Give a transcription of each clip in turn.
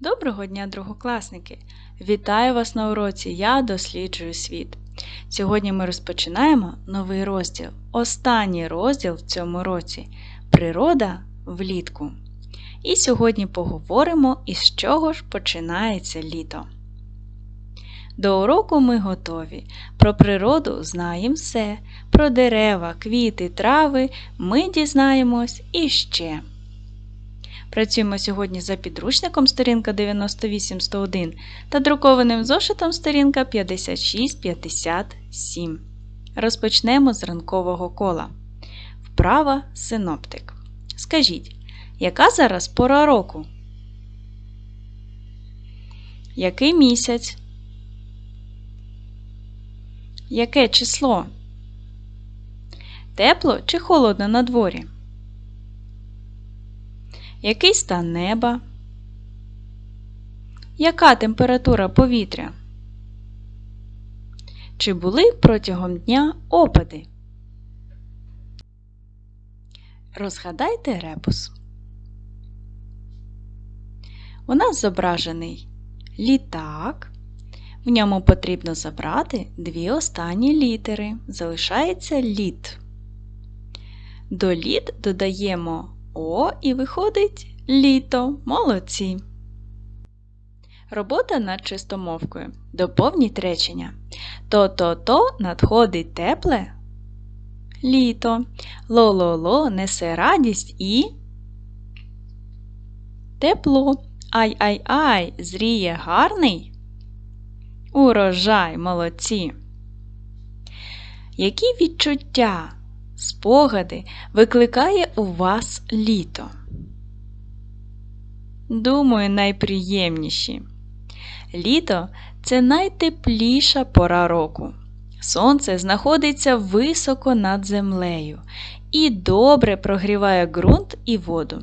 Доброго дня, другокласники! Вітаю вас на уроці Я досліджую світ. Сьогодні ми розпочинаємо новий розділ. Останній розділ в цьому році Природа влітку. І сьогодні поговоримо, із чого ж починається літо. До уроку ми готові. Про природу знаємо все. Про дерева, квіти, трави ми дізнаємось іще. Працюємо сьогодні за підручником сторінка 98-101 та друкованим зошитом сторінка 56-57. Розпочнемо з ранкового кола. Вправа синоптик. Скажіть, яка зараз пора року? Який місяць? Яке число? Тепло чи холодно на дворі? Який стан неба? Яка температура повітря? Чи були протягом дня опади? Розгадайте ребус. У нас зображений літак. В ньому потрібно забрати дві останні літери. Залишається літ. До літ додаємо О і виходить літо. Молодці. Робота над чистомовкою. Доповніть речення. То-то-то надходить тепле літо. Ло-ло-ло несе радість і тепло. Ай-ай-ай, зріє гарний. Урожай, молодці. Які відчуття, спогади викликає у вас літо? Думаю, найприємніші. Літо це найтепліша пора року. Сонце знаходиться високо над землею і добре прогріває ґрунт і воду.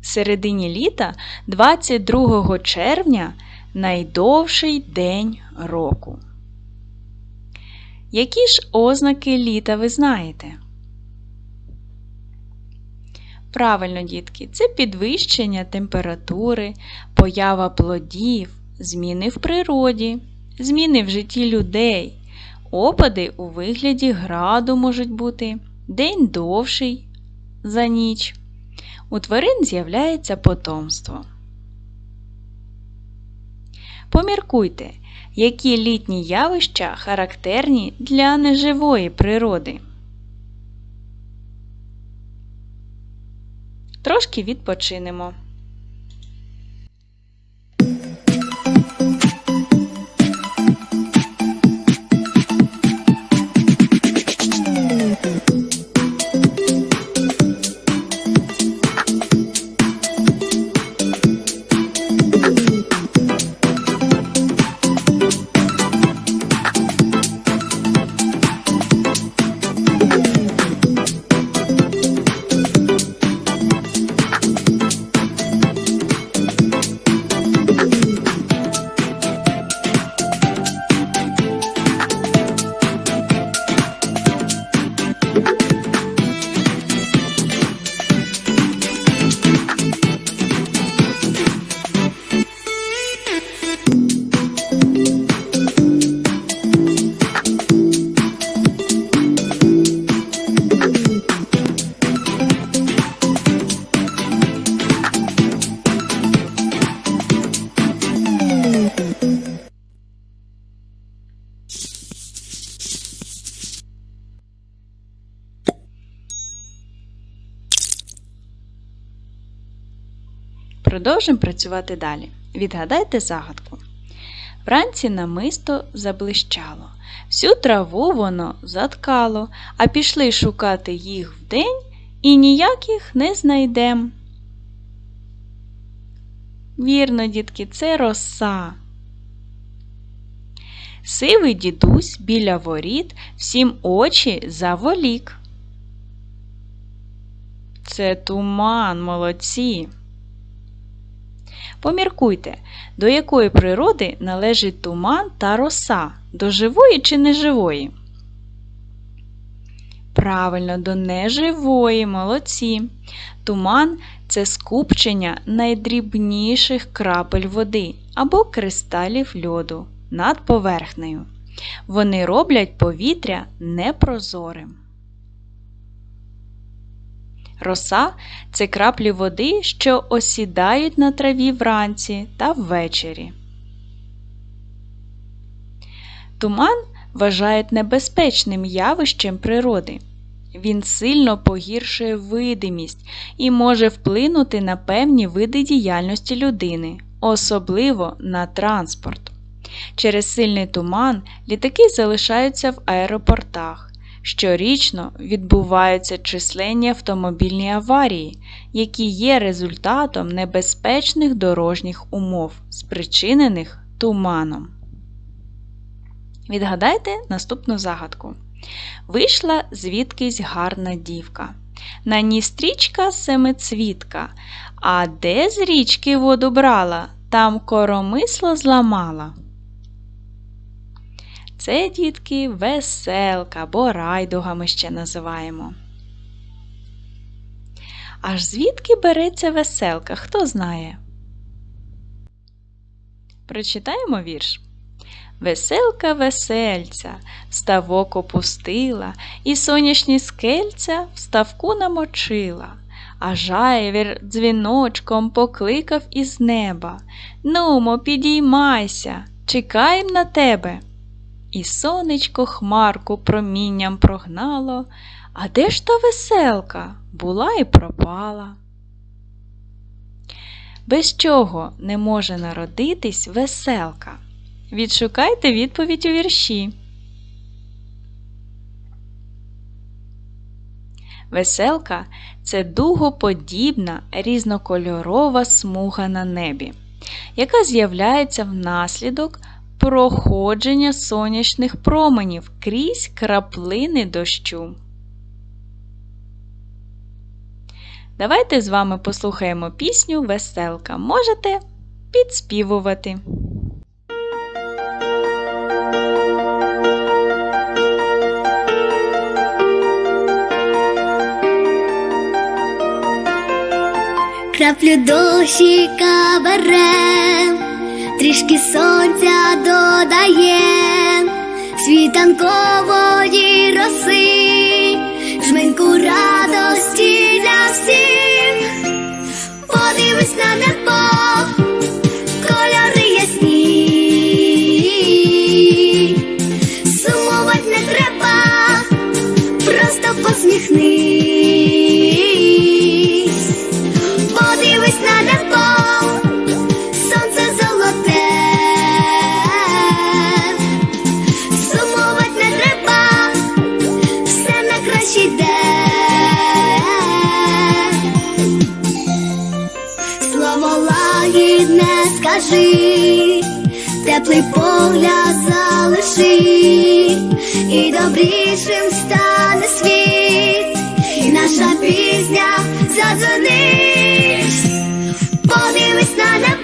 В середині літа, 22 червня, найдовший день року. Які ж ознаки літа ви знаєте? Правильно, дітки, це підвищення температури, поява плодів, зміни в природі, зміни в житті людей, опади у вигляді граду можуть бути, день довший за ніч. У тварин з'являється потомство. Поміркуйте, які літні явища характерні для неживої природи. Трошки відпочинемо. Продовжимо працювати далі. Відгадайте загадку. Вранці намисто заблищало, всю траву воно заткало, а пішли шукати їх вдень і ніяких не знайдем. Вірно, дітки, це роса. Сивий дідусь біля воріт всім очі заволік. Це туман, молодці. Поміркуйте, до якої природи належить туман та роса, до живої чи неживої? Правильно, до неживої, молодці. Туман це скупчення найдрібніших крапель води або кристалів льоду над поверхнею. Вони роблять повітря непрозорим. Роса це краплі води, що осідають на траві вранці та ввечері. Туман вважають небезпечним явищем природи. Він сильно погіршує видимість і може вплинути на певні види діяльності людини, особливо на транспорт. Через сильний туман літаки залишаються в аеропортах. Щорічно відбуваються численні автомобільні аварії, які є результатом небезпечних дорожніх умов, спричинених туманом. Відгадайте наступну загадку. Вийшла звідкись гарна дівка. На ній стрічка семицвітка, а де з річки воду брала, там коромисло зламала. Це, дітки, веселка або райдуга ми ще називаємо. Аж звідки береться веселка, хто знає? Прочитаємо вірш. Веселка весельця, ставок опустила, і сонячні скельця в ставку намочила, а жайвір дзвіночком покликав із неба Нумо, підіймайся, чекаєм на тебе. І сонечко хмарку промінням прогнало, а де ж та веселка була і пропала? Без чого не може народитись веселка? Відшукайте відповідь у вірші. Веселка це дугоподібна різнокольорова смуга на небі, яка з'являється внаслідок проходження сонячних променів крізь краплини дощу. Давайте з вами послухаємо пісню Веселка. Можете підспівувати. Краплю дощика берем, трішки сонця додає, світанкової роси, жменьку радості для всіх, подивись на небо, скажи, теплий погляд залиши, і добрішим стане світ, і наша пісня задзвонить. Подивись на небо,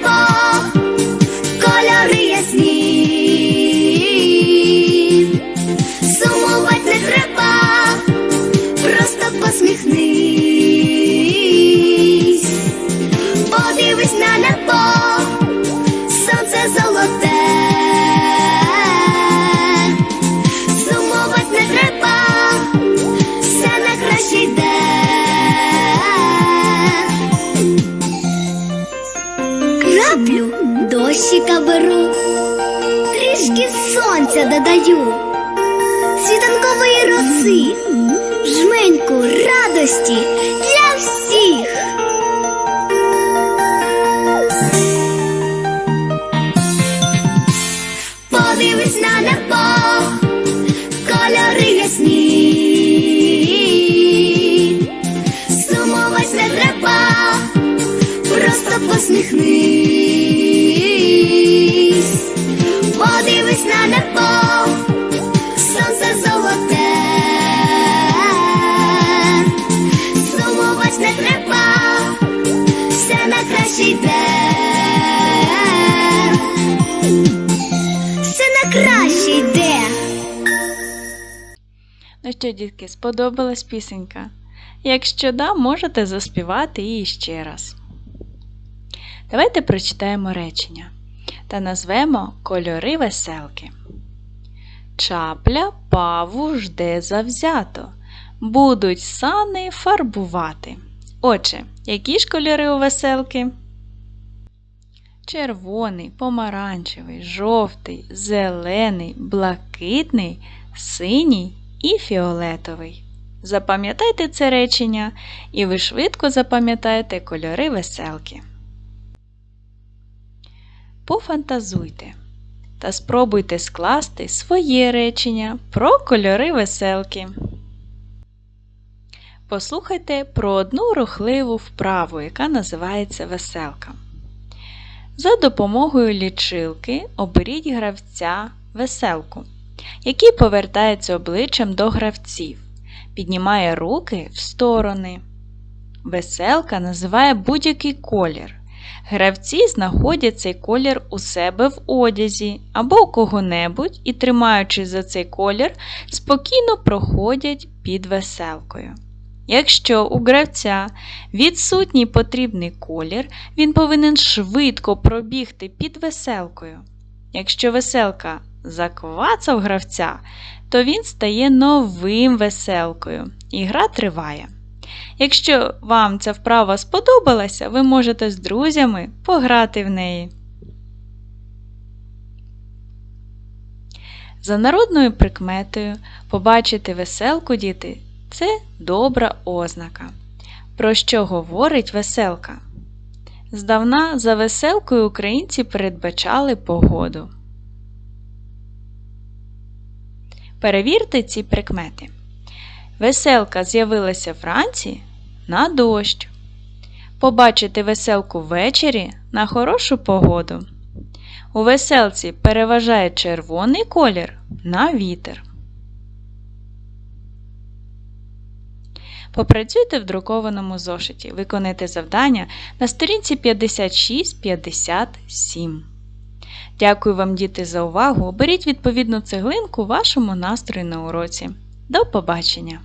дощика беру, трішки сонця додаю, світанкової роси, жменьку радості для всіх. Подивись на небо, кольори ясні, сумувати не треба просто посміхнись, на небо, сонце золоте, сумувати не треба, все на кращий день, все на кращий день. Ну що, дітки, сподобалась пісенька? Якщо да, можете заспівати її ще раз. Давайте прочитаємо речення та назвемо кольори веселки. Чапля паву жде завзято, будуть сани фарбувати. Отже, які ж кольори у веселки? Червоний, помаранчевий, жовтий, зелений, блакитний, синій і фіолетовий. Запам'ятайте це речення, і ви швидко запам'ятаєте кольори веселки. Пофантазуйте та спробуйте скласти своє речення про кольори веселки. Послухайте про одну рухливу вправу, яка називається веселка. За допомогою лічилки оберіть гравця веселку, який повертається обличчям до гравців, піднімає руки в сторони. Веселка називає будь-який колір. Гравці знаходять цей колір у себе в одязі або у кого-небудь і, тримаючись за цей колір, спокійно проходять під веселкою. Якщо у гравця відсутній потрібний колір, він повинен швидко пробігти під веселкою. Якщо веселка заквацав гравця, то він стає новим веселкою і гра триває. Якщо вам ця вправа сподобалася, ви можете з друзями пограти в неї. За народною прикметою побачити веселку діти це добра ознака. Про що говорить веселка? Здавна за веселкою українці передбачали погоду. Перевірте ці прикмети. Веселка з'явилася вранці на дощ. Побачити веселку ввечері на хорошу погоду. У веселці переважає червоний колір на вітер. Попрацюйте в друкованому зошиті. Виконайте завдання на сторінці 56-57. Дякую вам, діти, за увагу. Беріть відповідну цеглинку вашому настрою на уроці. До побачення!